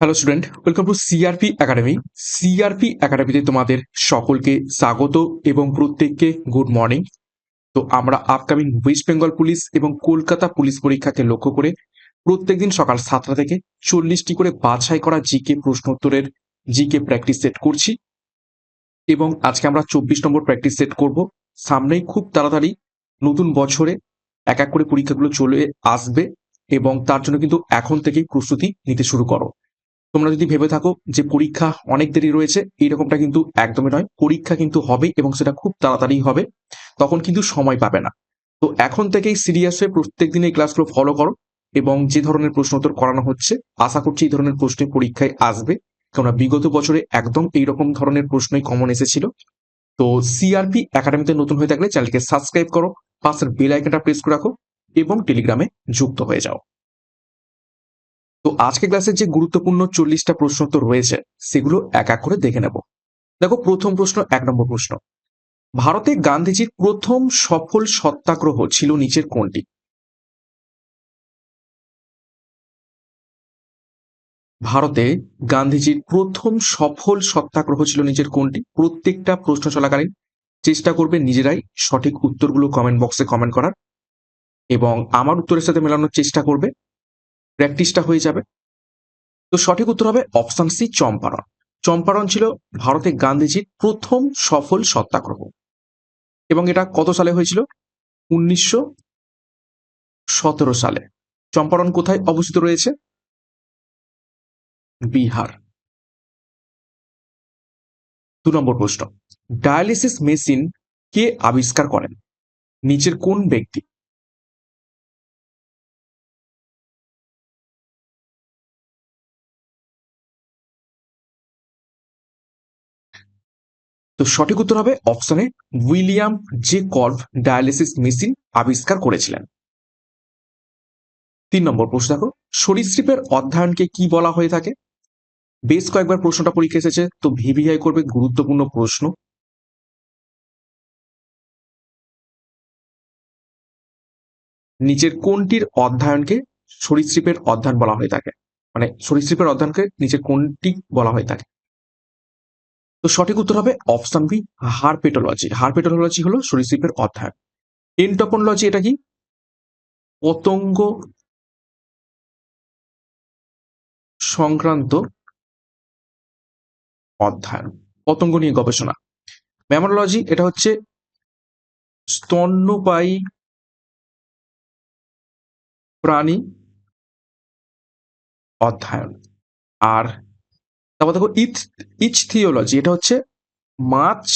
Hello student welcome to CRP academy CRP একাডেমিতে তোমাদের সকলকে স্বাগত এবং প্রত্যেককে গুড মর্নিং তো আমরা আপকামিং ওয়েস্ট বেঙ্গল পুলিশ এবং কলকাতা পুলিশ পরীক্ষাকে লক্ষ্য করে প্রত্যেকদিন সকাল সাতটা থেকে চল্লিশটি করে বাছাই করা জিকে প্রশ্নোত্তরের জিকে প্র্যাকটিস সেট করছি এবং আজকে আমরা চব্বিশ নম্বর প্র্যাকটিস সেট করব। সামনেই খুব তাড়াতাড়ি নতুন বছরে এক এক করে পরীক্ষাগুলো চলে আসবে এবং তার জন্য কিন্তু এখন থেকেই প্রস্তুতি নিতে শুরু করো। তোমরা যদি ভেবে থাকো যে পরীক্ষা অনেক দেরি রয়েছে এইরকমটা কিন্তু একদমই নয়। পরীক্ষা কিন্তু হবে এবং সেটা খুব তাড়াতাড়ি হবে, তখন কিন্তু সময় পাবে না। তো এখন থেকেই সিরিয়াস হয়ে প্রত্যেক দিন এই ক্লাসগুলো ফলো করো এবং যে ধরনের প্রশ্ন উত্তর করানো হচ্ছে, আশা করছি এই ধরনের প্রশ্ন পরীক্ষায় আসবে। কেননা বিগত বছরে একদম এইরকম ধরনের প্রশ্নই কমন এসেছিল। তো সিআরপি একাডেমিতে নতুন হয়ে থাকলে চ্যানেলকে সাবস্ক্রাইব করো, পাশের বেল আইকনটা প্রেস করে রাখো এবং টেলিগ্রামে যুক্ত হয়ে যাও। তো আজকে ক্লাসের যে গুরুত্বপূর্ণ চল্লিশটা প্রশ্ন তো রয়েছে, সেগুলো এক এক করে দেখে নেব। দেখো, প্রথম প্রশ্ন, এক নম্বর প্রশ্ন। ভারতে গান্ধীজির প্রথম সফল সত্যাগ্রহ ছিল নিচের কোনটি? ভারতে গান্ধীজির প্রথম সফল সত্যাগ্রহ ছিল নিচের কোনটি? প্রত্যেকটা প্রশ্ন চলাকালীন চেষ্টা করবে নিজেরাই সঠিক উত্তরগুলো কমেন্ট বক্সে কমেন্ট করার এবং আমার উত্তরের সাথে মেলানোর চেষ্টা করবে। প্র্যাকটিসটা হয়ে যাবে। তো সঠিক উত্তর হবে অপশন সি চম্পারণ। চম্পারণ ছিল ভারতে গান্ধীজির প্রথম সফল সত্যাগ্রহ। এবং এটা কত সালে হয়েছিল? উনিশশো সতেরো সালে। চম্পারণ কোথায় অবস্থিত রয়েছে? বিহার। দু নম্বর প্রশ্ন। ডায়ালিসিস মেশিন কে আবিষ্কার করেন? নিচের কোন ব্যক্তি? তো সঠিক উত্তর হবে অপশনে William J Kolff dialysis machine আবিষ্কার করেছিলেন। তিন নম্বর প্রশ্ন দেখো, সরীসৃপের অধ্যয়নকে কি বলা হয়ে থাকে? বেশ কয়েকবার প্রশ্নটা পরীক্ষা এসেছে, তো ভিভিআই করবে গুরুত্বপূর্ণ প্রশ্ন। নিচের কোনটির অধ্যয়নকে সরীসৃপের অধ্যয়ন বলা হয়ে থাকে? মানে সরীসৃপের অধ্যয়নকে নিচের কোনটি বলা হয়ে থাকে? তো সঠিক উত্তর হবে অপশন বি হারপেটোলজি হারপেটোলজি হলো সরীসৃপের অধ্যয়ন এনটপোলজি এটা কি? পতঙ্গ সংক্রান্ত অধ্যয়ন পতঙ্গ নিয়ে গবেষণা। ম্যামোলজি এটা হচ্ছে স্তন্যপায়ী প্রাণী অধ্যয়ন আর তারপর দেখো ইথ ইচ থিওলজি এটা হচ্ছে মাছ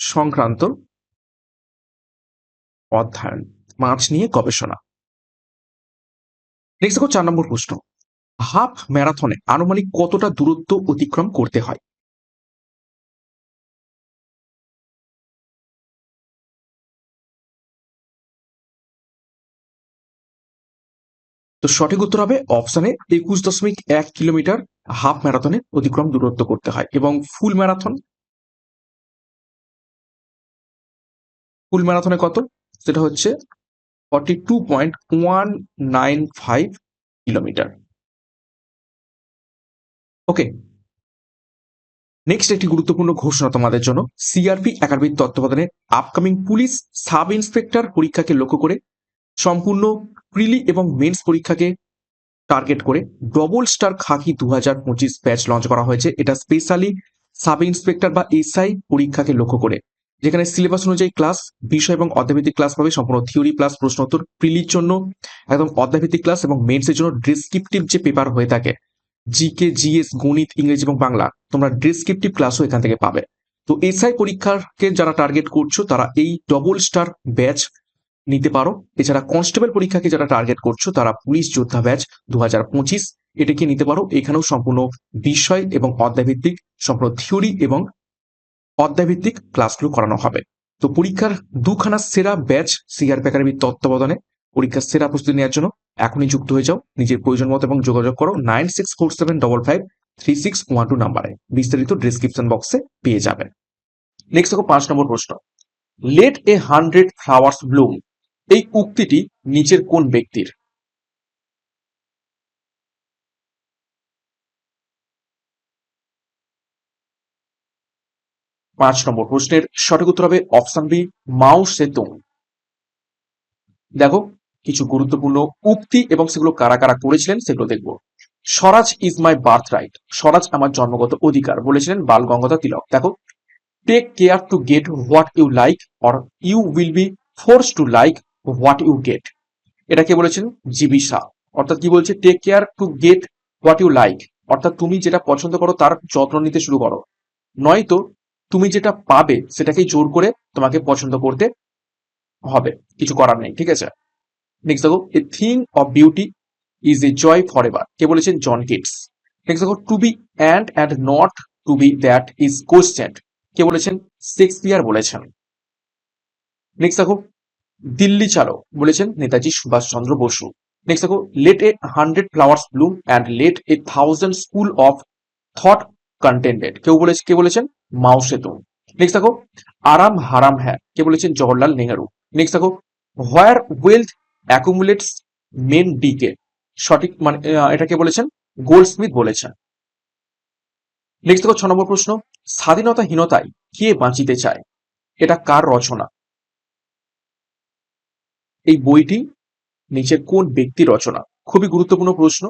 সংক্রান্ত অধ্যয়ন মাছ নিয়ে গবেষণা। নেক্সট দেখো চার নম্বর প্রশ্ন, হাফ ম্যারাথনে আনুমানিক কতটা দূরত্ব অতিক্রম করতে হয়? তো সঠিক উত্তর হবে অপশনে একুশ দশমিক এক কিলোমিটার হাফ ম্যারাথনে অতিক্রম দূরত্ব করতে হয় এবং ফুল ম্যারাথন। ফুল ম্যারাথনে কত? সেটা হচ্ছে forty two point one nine five kilometre. Okay. Next একটি গুরুত্বপূর্ণ ঘোষণা তোমাদের জন্য। সিআরপি একাডেমির তত্ত্বাবধানে আপকামিং পুলিশ সাব ইন্সপেক্টর পরীক্ষাকে লক্ষ্য করে সম্পূর্ণ প্রিলি এবং মেন্স পরীক্ষাকে টার্গেট করে ডবল স্টার খাকি দু হাজার পঁচিশ ব্যাচ লঞ্চ করা হয়েছে। এটা স্পেশালি সাব ইন্সপেক্টর বা এসআই পরীক্ষাকে লক্ষ্য করে। যেখানে সিলেবাস অনুযায়ী ক্লাস বিষয় এবং অধ্যায়ভিত্তিক ক্লাস পাবে, সম্পূর্ণ থিওরি প্লাস প্রশ্নোত্তর প্রিলির জন্য, একদম অধ্যায়ভিত্তিক ক্লাস এবং মেন্সের জন্য ডিসক্রিপটিভ যে পেপার হয়ে থাকে জিকে জিএস গণিত, ইংরেজি এবং বাংলা, তোমরা ডিসক্রিপটিভ ক্লাসও এখান থেকে পাবে। তো এসআই পরীক্ষাকে যারা টার্গেট করছ, তারা এই ডবল স্টার ব্যাচ নিতে পারো। এছাড়া কনস্টেবল পরীক্ষাকে যারা টার্গেট করছ, তারা পুলিশ যোদ্ধা ব্যাচ দু হাজার পঁচিশ এটাকে নিতে পারো। এখানেও সম্পূর্ণ বিষয় এবং অধ্যায়ভিত্তিক, সম্পূর্ণ থিওরি এবং অধ্যায়ভিত্তিক ক্লাসগুলো করানো হবে। তো পরীক্ষার দুখানা সেরা ব্যাচ সিআর একাডেমির তত্ত্বাবধানে পরীক্ষার সেরা প্রস্তুতি নেওয়ার জন্য এখনই যুক্ত হয়ে যাও। নিজের প্রয়োজন মতো এবং যোগাযোগ করো nine six four seven double five three six one two নাম্বারে। বিস্তারিত ডিসক্রিপশন বক্সে পেয়ে যাবেন। নেক্সট দেখো পাঁচ নম্বর প্রশ্ন। Let a hundred flowers bloom এই উক্তিটি নিচের কোন ব্যক্তির? পাঁচ নম্বর প্রশ্নের সঠিক উত্তর হবে অপশন বি, মাও সেতুং। দেখো, কিছু গুরুত্বপূর্ণ উক্তি এবং সেগুলো কারা কারা করেছিলেন সেগুলো দেখব। Swaraj is my birth right Swaraj আমার জন্মগত অধিকার বলেছিলেন বাল গঙ্গাধর তিলক। দেখো take care to get what you like or you will be force to like what you get এটা কে বলেছেন? জিবি শাহ অর্থাৎ কি বলছে? Take care to get what you like অর্থাৎ তুমি যেটা পছন্দ করো, তার যত্ন নিতে শুরু করো। নয়তো তুমি যেটা পাবে, সেটাকেই জোর করে তোমাকে পছন্দ করতে হবে। কিছু করার নেই, ঠিক আছে? নেক্সট দেখো a thing of beauty is a joy forever কে বলেছেন? জন কিটস নেক্সট দেখো to be and and not to be that is questioned কে বলেছেন? শেক্সপিয়ার বলেছেন। নেক্সট দেখো দিল্লি চালো বলেছেন নেতাজি সুভাষচন্দ্র বসু। নেক্সট দেখো let a hundred flowers bloom and let a thousand school of thought contented কেউ বলেছে, কে বলেছেন? মাও সেতু। নেক্সট দেখো, আরাম হারাম হ্যাঁ কে বলেছেন? জওহরলাল নেহেরু। নেক্সট দেখো where wealth accumulates men decay সঠিক মানে এটাকে বলেছেন? গোল্ডস্মিথ বলেছেন। নেক্সট দেখো, ছ নম্বর প্রশ্ন, স্বাধীনতাহীনতায় কে বাঁচিতে চায়? এটা কার রচনা? এই বইটি নিচের কোন ব্যক্তি রচনা? খুবই গুরুত্বপূর্ণ প্রশ্ন।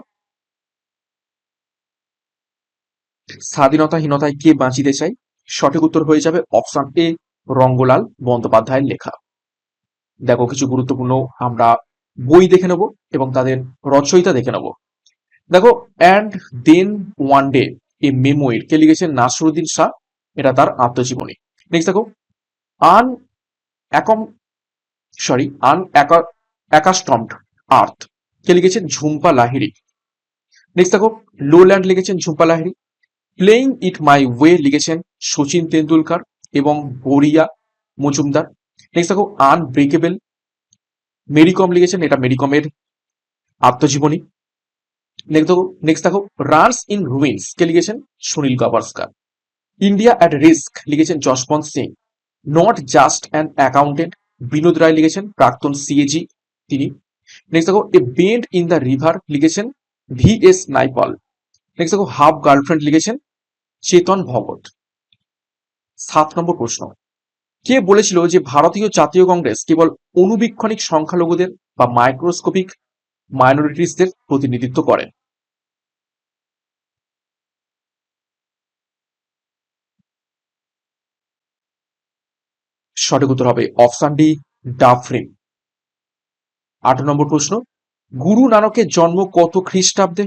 স্বাধীনতাহীনতায় কে বাঁচিতে চাই সঠিক উত্তর হয়ে যাবে অপশন এ, রঙ্গলাল বন্দ্যোপাধ্যায়ের লেখা। দেখো, কিছু গুরুত্বপূর্ণ আমরা বই দেখে নেব এবং তাদের রচয়িতা দেখে নেব। দেখো and then one day a memoir কে লিখেছেন? নাসরুদ্দিন শাহ। এটা তার আত্মজীবনী। নেক্সট দেখো, আন সরি আন অ্যাকাস্টমড আর্থ কে লিখেছেন ঝুম্পা লাহিড়ি। নেক্সট দেখো লো ল্যান্ড লিখেছেন Jhumpa Lahiri. Playing it my way লিখেছেন সচিন তেন্ডুলকার এবং বরিয়া মজুমদার। নেক্সট দেখো আনব্রেকেবল মেরিকম লিখেছেন, এটা মেরিকমের আত্মজীবনী। নেক্সট দেখো নেক্সট দেখো রানস ইন রুইন্স কে লিখেছেন Sunil Gavaskar. India at risk লিখেছেন Jaswant Singh. Not just an accountant Vinod Rai লিখেছেন, প্রাক্তন সিএজি তিনি। নেক্সট দেখো a bend in the river লিখেছেন ভি এস নাইপাল নেক্সট দেখো হাফ গার্লফ্রেন্ড লিখেছেন চেতন ভগত সাত নম্বর প্রশ্ন। কে বলেছিল যে ভারতীয় জাতীয় কংগ্রেস কেবল অনুবীক্ষণিক সংখ্যালঘুদের বা মাইক্রোস্কোপিক মাইনরিটিসদের প্রতিনিধিত্ব করে? সঠিক উত্তর হবে অপশন ডি ডাফরিন আট নম্বর প্রশ্ন, গুরু নানকের জন্ম কত খ্রিস্টাব্দে?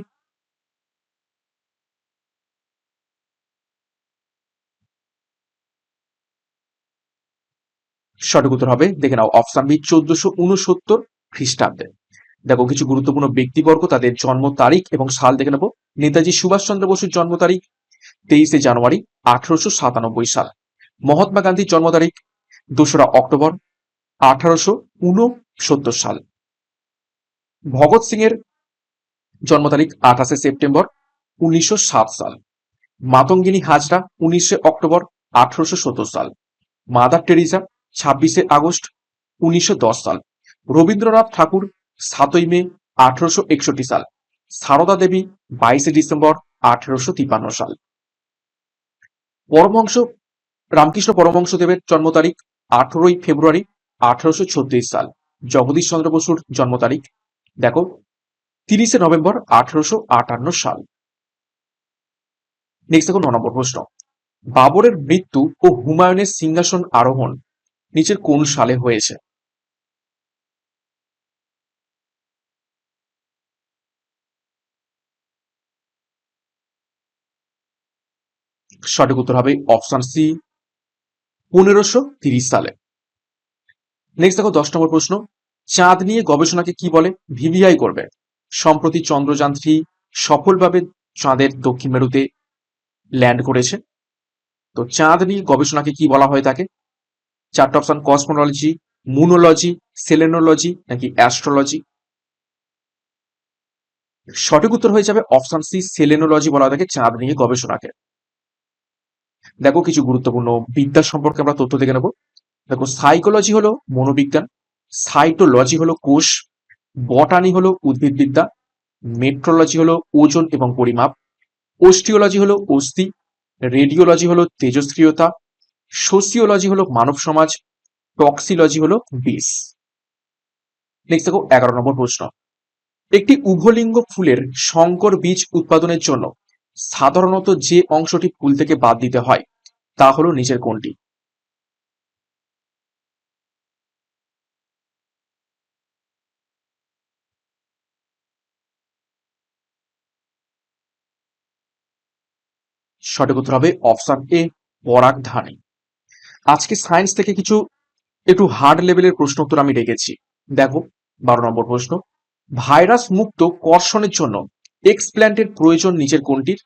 সঠিক উত্তর হবে, দেখে নাও অপশন বি চোদ্দশো উনসত্তর খ্রিস্টাব্দে। দেখো, কিছু গুরুত্বপূর্ণ ব্যক্তিবর্গ তাদের জন্ম তারিখ এবং সাল দেখে নেব। নেতাজি সুভাষচন্দ্র বসুর জন্ম তারিখ, তেইশে জানুয়ারি আঠারোশো সাতানব্বই সাল। মহাত্মা গান্ধীর জন্ম তারিখ দোসরা অক্টোবর আঠারোশো উনসত্তর সাল। ভগৎ সিং এর জন্ম তারিখ আঠাশে সেপ্টেম্বর উনিশশো সাত সাল। মাতঙ্গিনী হাজরা উনিশে অক্টোবর আঠারোশো সত্তর সাল। মাদার টেরিজা ছাব্বিশে আগস্ট উনিশশো দশ সাল। রবীন্দ্রনাথ ঠাকুর সাতই মে আঠারোশো একষট্টি সাল। সারদা দেবী বাইশে ডিসেম্বর আঠারোশো সাল। পরমহংস, রামকৃষ্ণ পরমহংস দেবের জন্ম তারিখ আঠারোই ফেব্রুয়ারি আঠারোশো ছত্রিশ সাল। জগদীশ চন্দ্র বসুর জন্ম তারিখ। দেখো, তিরিশে নভেম্বর আঠারোশো আটান্ন সাল। নেক্সট দেখো, ন নম্বর প্রশ্ন। বাবরের মৃত্যু ও হুমায়ুনের সিংহাসন আরোহণ নিচের কোন সালে হয়েছে? সঠিক উত্তর হবে অপশন সি পনেরোশো তিরিশ সালে। নেক্সট দেখো, দশ নম্বর প্রশ্ন। চাঁদ নিয়ে গবেষণাকে কি বলে? ভিভিআই করবে। সম্প্রতি চন্দ্রযান থ্রি সফলভাবে চাঁদের দক্ষিণ মেরুতে ল্যান্ড করেছে। তো চাঁদ নিয়ে গবেষণাকে কি বলা হয় তাকে? চারটা অপশন, কসমোলজি, মুনোলজি, সেলেনোলজি, নাকি অ্যাস্ট্রোলজি? সঠিক উত্তর হয়ে যাবে অপশন সি, সেলেনোলজি বলা হয় থাকে চাঁদ নিয়ে গবেষণাকে। দেখো কিছু গুরুত্বপূর্ণ বিদ্যা সম্পর্কে আমরা তথ্য দেখে নেব। দেখো সাইকোলজি হলো মনোবিজ্ঞান সাইটোলজি হলো কোষ বটানি হলো উদ্ভিদবিদ্যা মেট্রোলজি হলো ওজন এবং পরিমাপ ওস্টিওলজি হলো অস্থি রেডিওলজি হলো তেজস্ক্রিয়তা সোসিওলজি হলো মানব সমাজ টক্সিলজি হলো বিষ নেক্সট দেখো এগারো নম্বর প্রশ্ন। একটি উভলিঙ্গ ফুলের সংকর বীজ উৎপাদনের জন্য সাধারণত যে অংশটি ফুল থেকে বাদ দিতে হয় তা হলো নিচের কোনটি সঠিক উত্তর হবে অপশন এ পরাগধানী আজকে সায়েন্স থেকে কিছু একটু হার্ড লেভেলের প্রশ্ন উত্তর আমি রেখেছি দেখো, বারো নম্বর প্রশ্ন। ভাইরাস মুক্ত কর্ষণের জন্য এক্সপ্ল্যান্টের প্রয়োজন নিচের কোনটির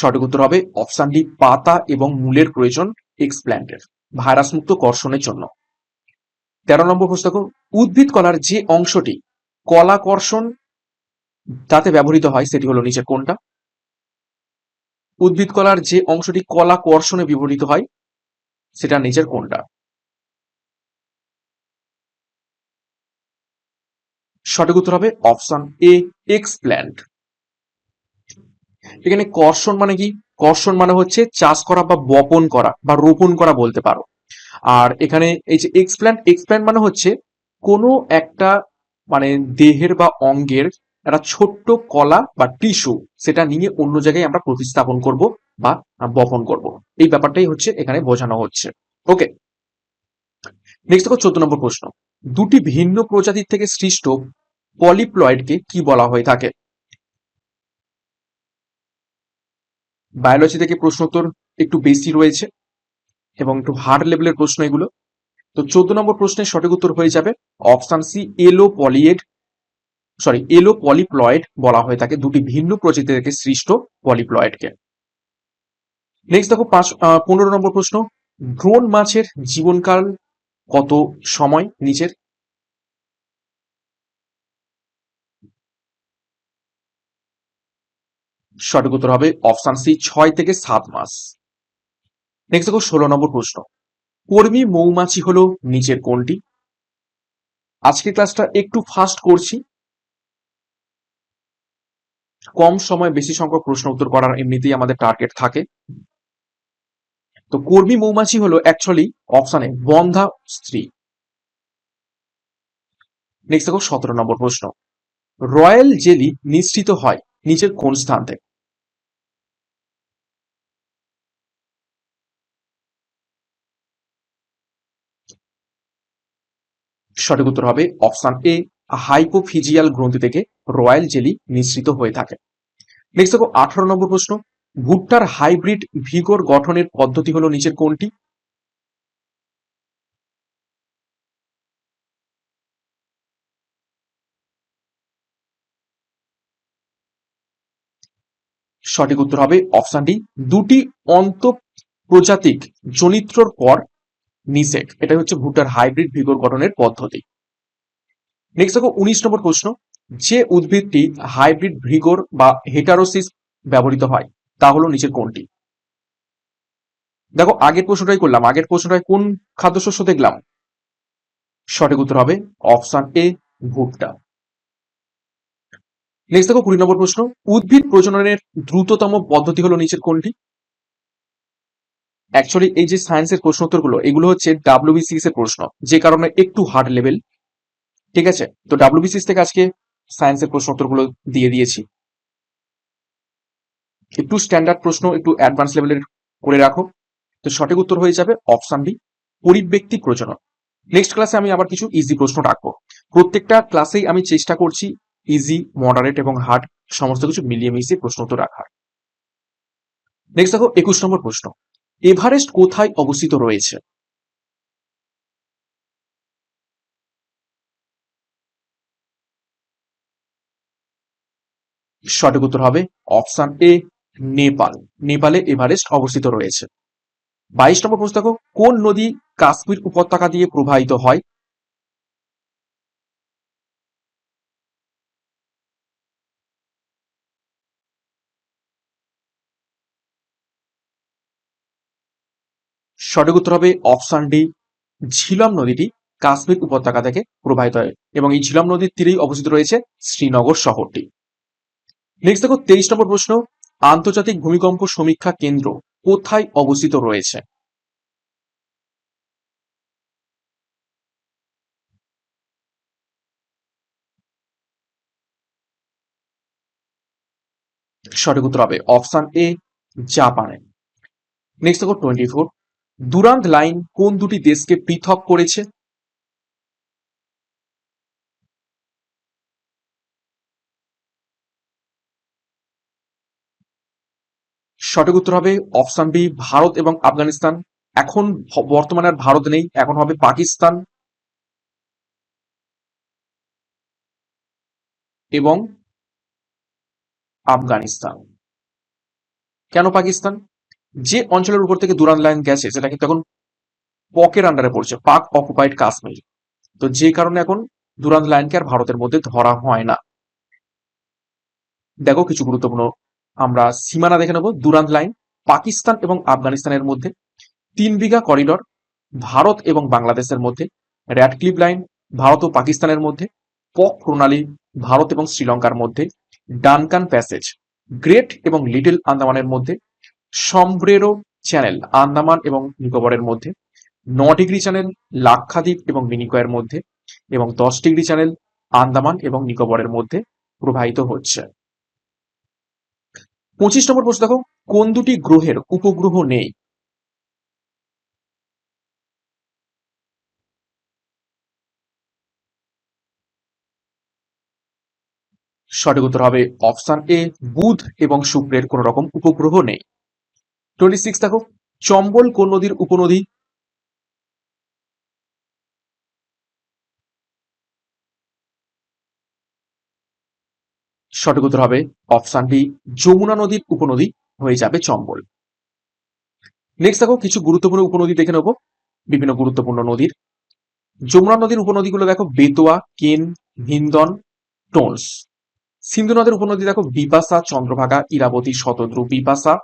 সঠিক উত্তর হবে অপশন ডি পাতা এবং মূলের প্রয়োজন এক্সপ্ল্যান্টের ভাইরাস মুক্ত কর্ষণের জন্য। তেরো নম্বর প্রশ্ন উদ্ভিদ কলার যে অংশটি কলা কর্ষণ তাতে ব্যবহৃত হয় সেটি হলো নিচে কোনটা? উদ্ভিদ কলার যে অংশটি কলা কর্ষণে ব্যবহৃত হয় সেটা নিচের কোনটা? সঠিক উত্তর হবে অপশন এ এক্সপ্ল্যান্ট এখানে কর্ষণ মানে কি? কর্ষণ মানে হচ্ছে চাষ করা বা বপন করা বা রোপণ করা বলতে পারো। আর এখানে এই যে এক্সপ্ল্যান্ট এক্সপ্ল্যান্ট মানে হচ্ছে কোনো একটা মানে দেহের বা অঙ্গের একটা ছোট্ট কলা বা টিস্যু সেটা নিয়ে অন্য জায়গায় আমরা প্রতিস্থাপন করব বা বপন করব। এই ব্যাপারটাই হচ্ছে এখানে বোঝানো হচ্ছে। ওকে নেক্সট দেখো চোদ্দ নম্বর প্রশ্ন। দুটি ভিন্ন প্রজাতির থেকে সৃষ্ট পলিপ্লয়েডকে কি বলা হয়ে থাকে? বায়োলজি থেকে প্রশ্ন উত্তর একটু বেশি রয়েছে এবং একটু হার্ড লেভেলের প্রশ্ন এগুলো। তো চোদ্দ নম্বর প্রশ্নের সঠিক উত্তর হয়ে যাবে অপশন সি এলো পলিয়েড সরি এলো পলিপ্লয়েড বলা হয়ে থাকে দুটি ভিন্ন প্রজাতি থেকে সৃষ্ট পলিপ্লয়েডকে নেক্সট দেখো পাঁচ পনেরো নম্বর প্রশ্ন ড্রোন মাছের জীবনকাল কত সময় নিচের? সঠিক উত্তর হবে অপশান সি, ছয় থেকে সাত মাস। নেক্সট দেখো, ষোলো নম্বর প্রশ্ন। কর্মী মৌমাছি হলো নিচের কোনটি? আজকের ক্লাসটা একটু ফাস্ট করছি। কম সময় বেশি সংখ্যক প্রশ্ন উত্তর করার এমনিতেই আমাদের টার্গেট থাকে। তো কর্মী মৌমাছি হলো অ্যাকচুয়ালি অপশানে বন্ধা স্ত্রী। নেক্সট দেখো, সতেরো নম্বর প্রশ্ন। রয়্যাল জেলি নিশ্চিত হয় নিচের কোন স্থান থেকে? সঠিক উত্তর হবে অপশন এ, হাইপোফিজিয়াল গ্রন্থি থেকে রয়্যাল জেলি নিঃসৃত হয়ে থাকে। নেক্সট দেখো, আঠারো নম্বর প্রশ্ন, ভুট্টার হাইব্রিড ভিগর গঠনের পদ্ধতি হলো নিচের কোনটি? সঠিক উত্তর হবে অপশন ডি, দুটি অন্ত প্রজাতিক জনিত্রর পর নিষেক। এটা হচ্ছে ভুট্টার হাইব্রিড ভিগর গঠনের পদ্ধতি। নেক্সট দেখো, উনিশ নম্বর প্রশ্ন। যে উদ্ভিদটি হাইব্রিড ভিগর বা হেটারোসিস ব্যবহৃত হয়, তা হলো নিচের কোনটি? দেখো, আগের প্রশ্নটাই করলাম। আগের প্রশ্নটায় কোন খাদ্যশস্য দেখলাম? সঠিক উত্তর হবে অপশন এ, ভুট্টা। নেক্সট দেখো, কুড়ি নম্বর প্রশ্ন। উদ্ভিদ প্রজননের দ্রুততম পদ্ধতি হলো নিচের কোনটি? অ্যাকচুয়ালি এই যে সায়েন্সের প্রশ্ন উত্তরগুলো এগুলো হচ্ছে ডাব্লিউবিসিএস এর প্রশ্ন, যে কারণে একটু হার্ড লেভেল ঠিক আছে? তো ডাব্লিউবিসিএস থেকে আজকে সায়েন্সের প্রশ্ন উত্তরগুলো দিয়ে দিয়েছি। একটু স্ট্যান্ডার্ড প্রশ্ন, একটু অ্যাডভান্স লেভেলের করে রাখো। তো সঠিক উত্তর হয়ে যাবে অপশন ডি পরিব্যক্তি প্রজনন। নেক্সট ক্লাসে আমি আবার কিছু ইজি প্রশ্ন রাখব। প্রত্যেকটা ক্লাসেই আমি চেষ্টা করছি ইজি মডারেট এবং হার্ড সমস্ত কিছু মিলিয়ে মিশিয়ে প্রশ্ন উত্তর রাখার। নেক্সট দেখো, একুশ নম্বর প্রশ্ন। এভারেস্ট কোথায় অবস্থিত রয়েছে? সঠিক উত্তর হবে অপশন এ, নেপাল। নেপালে এভারেস্ট অবস্থিত রয়েছে। বাইশ নম্বর প্রশ্ন কোন নদী কাশ্মীর উপত্যকা দিয়ে প্রবাহিত হয়? সঠিক উত্তর হবে অপশন ডি, ঝিলম নদীটি কাশ্মীর উপত্যকা থেকে প্রবাহিত হয় এবং এই ঝিলম নদীর তীরেই অবস্থিত রয়েছে শ্রীনগর শহরটি। নেক্সট দেখো, তেইশ নম্বর প্রশ্ন, আন্তর্জাতিক ভূমিকম্প সমীক্ষা কেন্দ্র কোথায় অবস্থিত রয়েছে? সঠিক উত্তর হবে অপশন এ, জাপানে। নেক্সট দেখো, টোয়েন্টি ফোর দুরান্ত লাইন কোন দুটি দেশকে পৃথক করেছে? সঠিক উত্তর হবে অপশন বি, ভারত এবং আফগানিস্তান। এখন বর্তমানে আর ভারত নেই, এখন হবে পাকিস্তান। এবং আফগানিস্তান। কেন পাকিস্তান? যে অঞ্চলের উপর থেকে দুরান লাইন গেছে, সেটা কিন্তু এখন পকের আন্ডারে পড়ছে, পাক অকুপাইড কাশ্মীর। তো যে কারণে এখন দুরান লাইনকে আর ভারতের মধ্যে ধরা হয় না। দেখো কিছু গুরুত্বপূর্ণ, আমরা সীমানা দেখে নেব দুরান্ত লাইন, পাকিস্তান এবং আফগানিস্তানের মধ্যে, তিন বিঘা করিডর ভারত এবং বাংলাদেশের মধ্যে র্যাডক্লিপ লাইন ভারত ও পাকিস্তানের মধ্যে, পক প্রণালী, ভারত এবং শ্রীলঙ্কার মধ্যে ডানকান প্যাসেজ গ্রেট এবং লিটল আন্দামানের মধ্যে সম্ব্রেরো চ্যানেল আন্দামান এবং নিকোবরের মধ্যে ন ডিগ্রি চ্যানেল লাক্ষাদ্বীপ এবং মিনিকয়ের মধ্যে এবং দশ ডিগ্রি চ্যানেল আন্দামান এবং নিকোবরের মধ্যে প্রবাহিত হচ্ছে। পঁচিশ নম্বর প্রশ্ন দেখো, কোন দুটি গ্রহের উপগ্রহ নেই? সঠিক উত্তর হবে অপশন এ, বুধ এবং শুক্রের কোন রকম উপগ্রহ নেই। টোয়েন্টি সিক্স দেখো, চম্বল কোন নদীর উপনদী? সঠিক উত্তর হবে অপশন বি যমুনা নদীর উপনদী হয়ে যাবে চম্বল। নেক্সট দেখো, কিছু গুরুত্বপূর্ণ উপনদী দেখে নেব, বিভিন্ন গুরুত্বপূর্ণ নদীর। যমুনা নদীর উপনদীগুলো দেখো, বেতোয়া, কেন, হিন্দন, টোনস। সিন্ধু নদের উপনদী দেখো বিপাসা চন্দ্রভাগা, ইরাবতী, শতদ্রু, বিপাশা।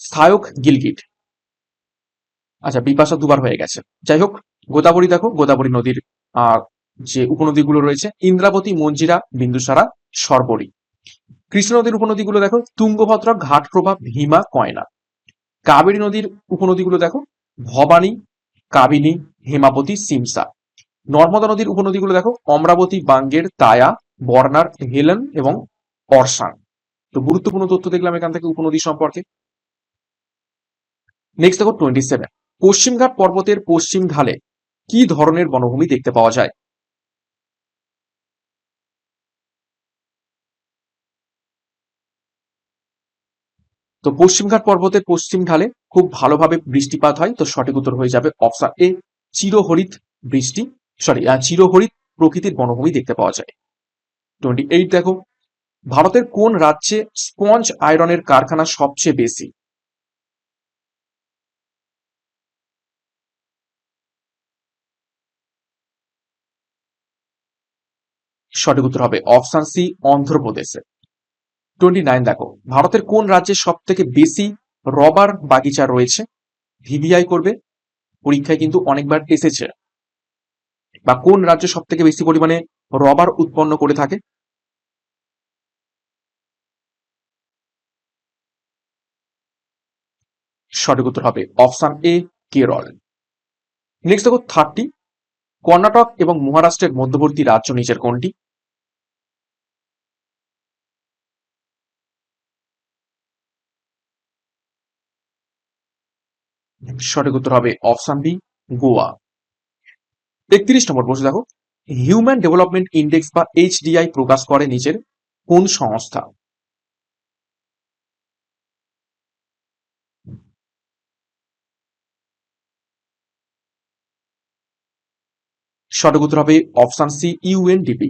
স্থায়ক গিলগিট। আচ্ছা বিপাশা দুবার হয়ে গেছে। যাই হোক, গোদাবরী দেখো, গোদাবরী নদীর যে উপনদীগুলো রয়েছে, ইন্দ্রাবতী, মঞ্জিরা, বিন্দুসারা, সর্বরী। কৃষ্ণ নদীর উপনদীগুলো দেখো, তুঙ্গভদ্রা, ঘাটপ্রভা, ভীমা, কয়না। কাবেরী নদীর উপনদীগুলো দেখো, ভবানী, কাবিনী, হেমাবতী, সিমসা। নর্মদা নদীর উপনদীগুলো দেখো, অমরাবতী, বাঙ্গের, তায়া বর্নার হেলেন এবং অর্শান তো গুরুত্বপূর্ণ তথ্য দেখলাম এখান থেকে উপনদী সম্পর্কে। নেক্সট দেখো টোয়েন্টি সেভেন পশ্চিমঘাট পর্বতের পশ্চিম ঢালে কি ধরনের বনভূমি দেখতে পাওয়া যায়? তো পশ্চিমঘাট পর্বতের পশ্চিম ঢালে খুব ভালোভাবে বৃষ্টিপাত হয়, তো সঠিক উত্তর হয়ে যাবে অপশন এ চিরহরিত বৃষ্টি সরি চিরহরিত প্রকৃতির বনভূমি দেখতে পাওয়া যায়। টোয়েন্টি এইট দেখো, ভারতের কোন রাজ্যে স্পঞ্জ আয়রনের কারখানা সবচেয়ে বেশি? সঠিক উত্তর হবে অপশন সি, অন্ধ্রপ্রদেশে। টোয়েন্টি নাইন, দেখো, ভারতের কোন রাজ্যে সব থেকে বেশি রবার বাগিচা রয়েছে? ভিভিআই করবে, পরীক্ষায় কিন্তু অনেকবার এসেছে। বা কোন রাজ্য সব থেকে বেশি পরিমাণে রবার উৎপন্ন করে থাকে? সঠিক উত্তর হবে অপশন এ, কেরল। নেক্সট দেখো, থার্টি, কর্ণাটক এবং মহারাষ্ট্রের মধ্যবর্তী রাজ্য নিচের কোনটি? সঠিক উত্তর হবে অপশন বি গোয়া। একত্রিশ নম্বর প্রশ্ন দেখো। হিউম্যান ডেভেলপমেন্ট ইন্ডেক্স বা এইচডিআই প্রকাশ করে নিচের কোন সংস্থা? সঠিক উত্তর হবে অপশন সি ইউএনডিপি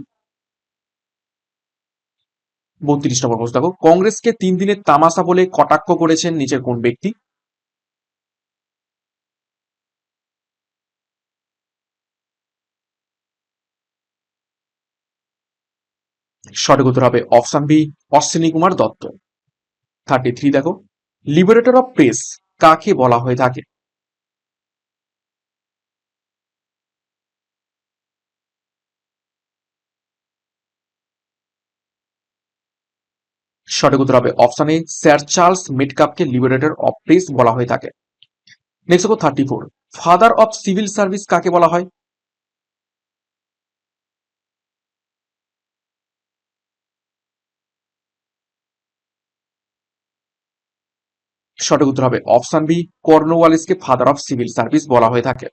বত্রিশ নম্বর প্রশ্ন দেখো। কংগ্রেসকে তিন দিনের তামাশা বলে কটাক্ষ করেছেন নিচের কোন ব্যক্তি? সঠিক উত্তর হবে option B, Ashwini Kumar Dutta. Thirty three দেখো লিবারেটর অফ প্রেস কাকে বলা হয়ে থাকে? সঠিক উত্তর হবে অপশন এ স্যার চার্লস মেটকাপকে লিবারেটর অফ প্রেস বলা হয়ে থাকে। Next thirty four father of civil service কাকে বলা হয়? সঠিক উত্তর হবে অপশন বি, কর্নওয়ালিসকে ফাদার অফ সিভিল সার্ভিস বলা হয়ে থাকে।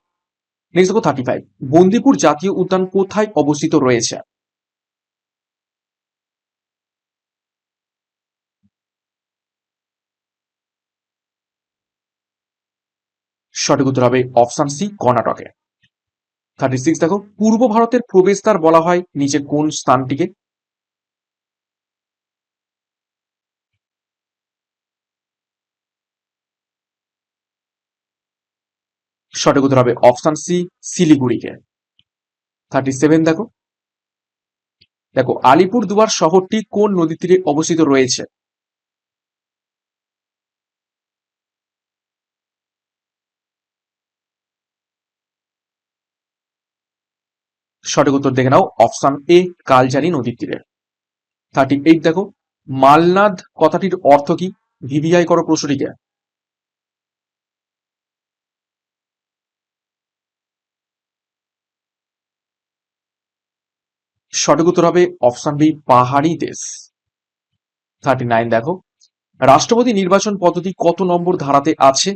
নেক্সট থার্টি ফাইভ বন্দিপুর জাতীয় উদ্যান কোথায় অবস্থিত রয়েছে? সঠিক উত্তর হবে অপশন সি, কর্ণাটকে। থার্টি সিক্স দেখো, পূর্ব ভারতের প্রবেশদ্বার বলা হয়, নিচে কোন স্থানটিকে? সঠিক উত্তর হবে অপশন সি, শিলিগুড়িকে। থার্টি সেভেন দেখো। দেখো, আলিপুর দুয়ার শহরটি কোন নদী তীরে অবস্থিত রয়েছে? সঠিক উত্তর দেখে নাও, অপশন এ কালজানি নদীর তীরে। থার্টি এইট দেখো, মালনাদ কথাটির অর্থ কি? ভিভিআই করো প্রশ্নটিকে। সঠিক উত্তর হবে অপশন বি, পাহাড়ি দেশ। থার্টি নাইন দেখো। রাষ্ট্রপতি নির্বাচন পদ্ধতি কত নম্বর ধারাতে আছে?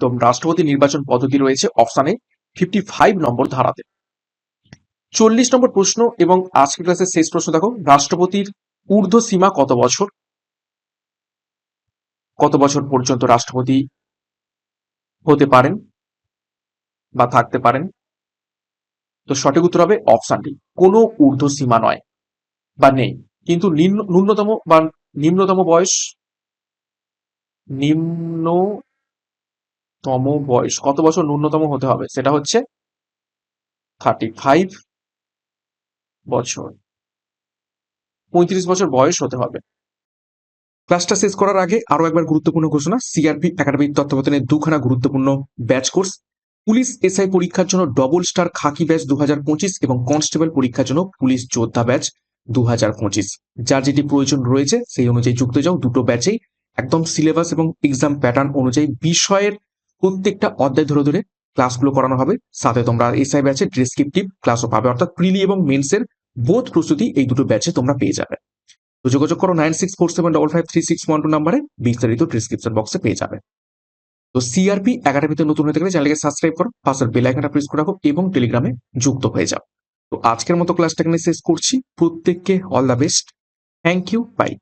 তো রাষ্ট্রপতি নির্বাচন পদ্ধতি রয়েছে অপশানে ফিফটি ফাইভ নম্বর ধারাতে। চল্লিশ নম্বর প্রশ্ন এবং আজকের ক্লাসের শেষ প্রশ্ন দেখো। রাষ্ট্রপতির ঊর্ধ্ব সীমা কত বছর? কত বছর পর্যন্ত রাষ্ট্রপতি হতে পারেন বা থাকতে পারেন। তো সঠিক উত্তর হবে অপশন ডি কোনো ঊর্ধ্ব সীমা নয় বা নেই। কিন্তু ন্যূনতম বা নিম্নতম বয়স নিম্নতম বয়স, কত বছর ন্যূনতম হতে হবে? সেটা হচ্ছে থার্টি ফাইভ বছর। পঁয়ত্রিশ বছর বয়স হতে হবে। ক্লাসটা শেষ করার আগে আরও একবার গুরুত্বপূর্ণ ঘোষণা সিআরপি একাডেমিক তত্ত্বাবধানে দুখানা গুরুত্বপূর্ণ ব্যাচ কোর্স পুলিশ এসআই পরীক্ষার জন্য ডবল স্টার খাকি ব্যাচ দু হাজার পঁচিশ এবং কনস্টেবল পরীক্ষার জন্য পুলিশ যোদ্ধা ব্যাচ দুহাজার পঁচিশ। যার যেটি প্রয়োজন রয়েছে, সেই অনুযায়ী যুক্ত যাও। দুটো ব্যাচেই একদম সিলেবাস এবং এক্সাম প্যাটার্ন অনুযায়ী বিষয়ের প্রত্যেকটা অধ্যায় ধরে ধরে ক্লাসগুলো করানো হবে। সাথে তোমরা এসআই ব্যাচের ডেসক্রিপটিভ ক্লাসও পাবে। অর্থাৎ প্রিলি এবং মেন্সের বোধ প্রস্তুতি এই দুটো ব্যাচে তোমরা পেয়ে যাবে। তো যোগাযোগ করো nine six four seven double five three six one two নাম্বারে বিস্তারিত ডিসক্রিপশন বক্সে পেয়ে যাবে। তো সিআরপি একাডেমিতে নতুন হয়ে থাকলে চ্যানেলকে সাবস্ক্রাইব করো, পাশের বেল আইকনটা প্রেস করে রাখো এবং টেলিগ্রামে যুক্ত হয়ে যাও। তো আজকের মতো ক্লাসটা এখানে শেষ করছি। প্রত্যেককে all the best thank you bye